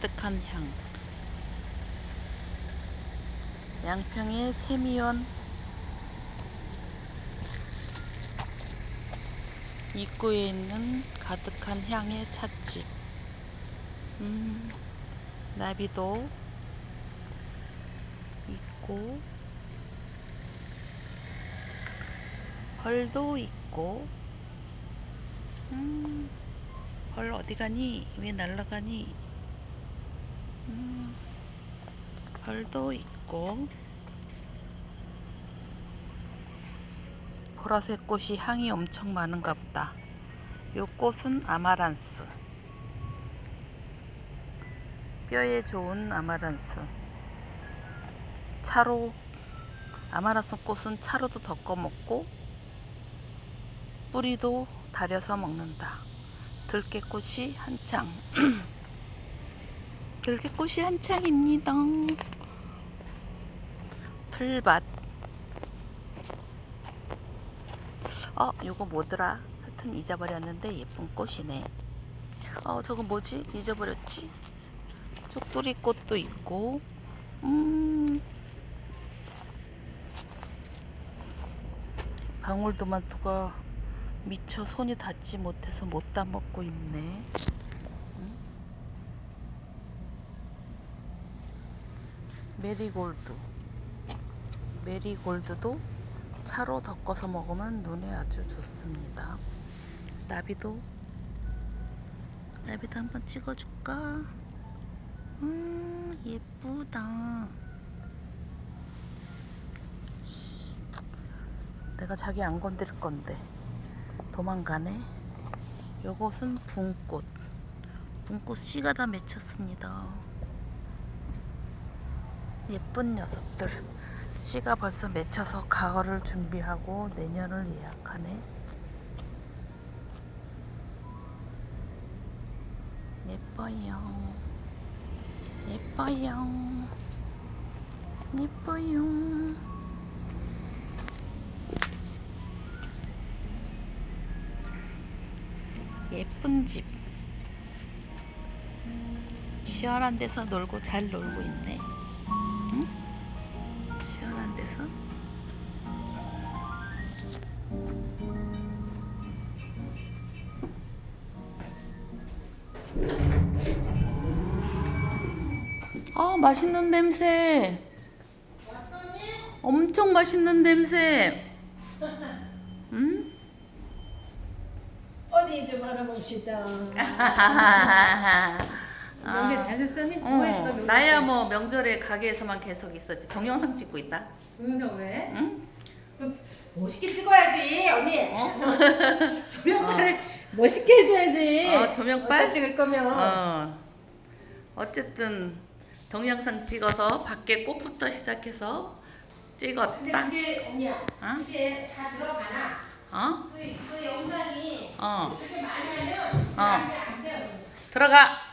가득한 향. 양평의 세미원 입구에 있는 가득한 향의 찻집. 음, 나비도 있고, 벌도 있고, 음, 벌 어디 가니? 왜 날아가니? 음, 벌도 있고, 보라색 꽃이 향이 엄청 많은가 보다. 요 꽃은 아마란스. 뼈에 좋은 아마란스. 차로, 아마란스 꽃은 차로도 덮어 먹고, 뿌리도 다려서 먹는다. 들깨꽃이 한창. 들깨꽃이 한창입니다. 풀밭. 어, 요거 뭐더라? 하여튼 잊어버렸는데 예쁜 꽃이네. 어, 저거 뭐지? 잊어버렸지? 쪽두리 꽃도 있고, 음, 방울토마토가 미처 손이 닿지 못해서 못 따먹고 있네. 메리골드. 메리골드도 차로 덮어서 먹으면 눈에 아주 좋습니다. 나비도 나비도 한번 찍어줄까? 음 예쁘다. 내가 자기 안 건드릴 건데 도망가네. 요것은 붕꽃. 붕꽃 씨가 다 맺혔습니다. 예쁜 녀석들. 씨가 벌써 맺혀서 가을을 준비하고 내년을 예약하네. 예뻐요. 예뻐요. 예뻐요. 예쁜 집. 시원한 데서 놀고 잘 놀고 있네. 응? 시원한 데서. 아, 맛있는 냄새. 엄청 맛있는 냄새. 응? 어디 좀 알아봅시다. 명절 잘? 뭐 했어? 어, 나야 때? 뭐 명절에 가게에서만 계속 있었지. 동영상 찍고 있다. 동영상 왜? 응? 그 멋있게 찍어야지 언니. 어? 조명빨을 멋있게 해줘야지. 어, 조명빨? 찍을 거면. 어. 어쨌든 동영상 찍어서 밖에 꽃부터 시작해서 근데 찍었다. 그게 언니야. 어? 그게 다 들어가나? 어? 그, 그 영상이 어. 그렇게 많이 하면 어. 나한테 안 돼요. 들어가.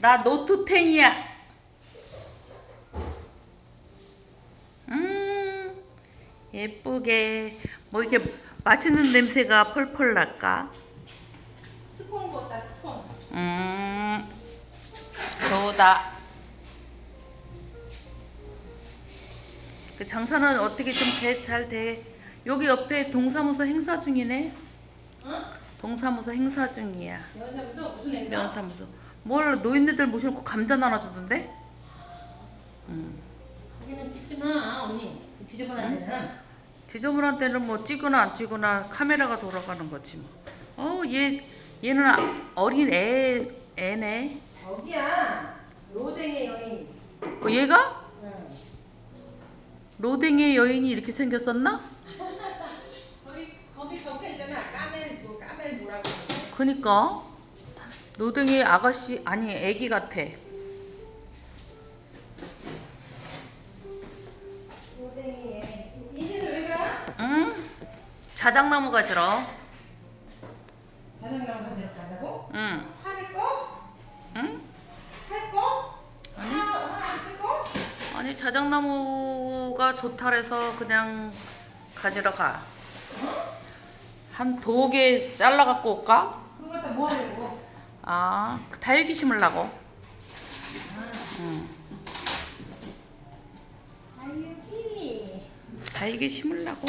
나 노트 10이야. 음. 예쁘게 뭐 이렇게 맛있는 냄새가 펄펄 날까? 스폰 같다 스폰. 음. 좋다. 그 장사는 어떻게 좀잘 돼? 여기 옆에 동사무소 행사 중이네. 응? 동사무소 행사 중이야. 면사무소 무슨 행사? 면사무소. 뭘 노인네들 모셔놓고 감자 나눠주던데? 음. 거기는 찍지 마 언니. 지저분하면. 지저분한 때는 뭐 찍거나 안 찍거나 카메라가 돌아가는 거지 뭐. 어, 얘 얘는 아- 어린 애 애네. 저기야 로댕의 여인. 어, 얘가 응. 로댕의 여인이 이렇게 생겼었나? 거기 거기 적혀 있잖아. 까멜 뭐 까멜 뭐라고. 그니까 노댕의 아가씨 아니 애기 같아. 응? 자작나무 가지러. 자전거 가지러 간다고? 응. 팔을 거? 응? 할 거? 하나 하나 쓸 거? 아니 자작나무가 좋다래서 그냥 가지러 가. 한 도개 잘라 갖고 올까? 그거 다 뭐 하려고? 아, 다육이 심으려고. 응. 다육이. 다육이 심으려고.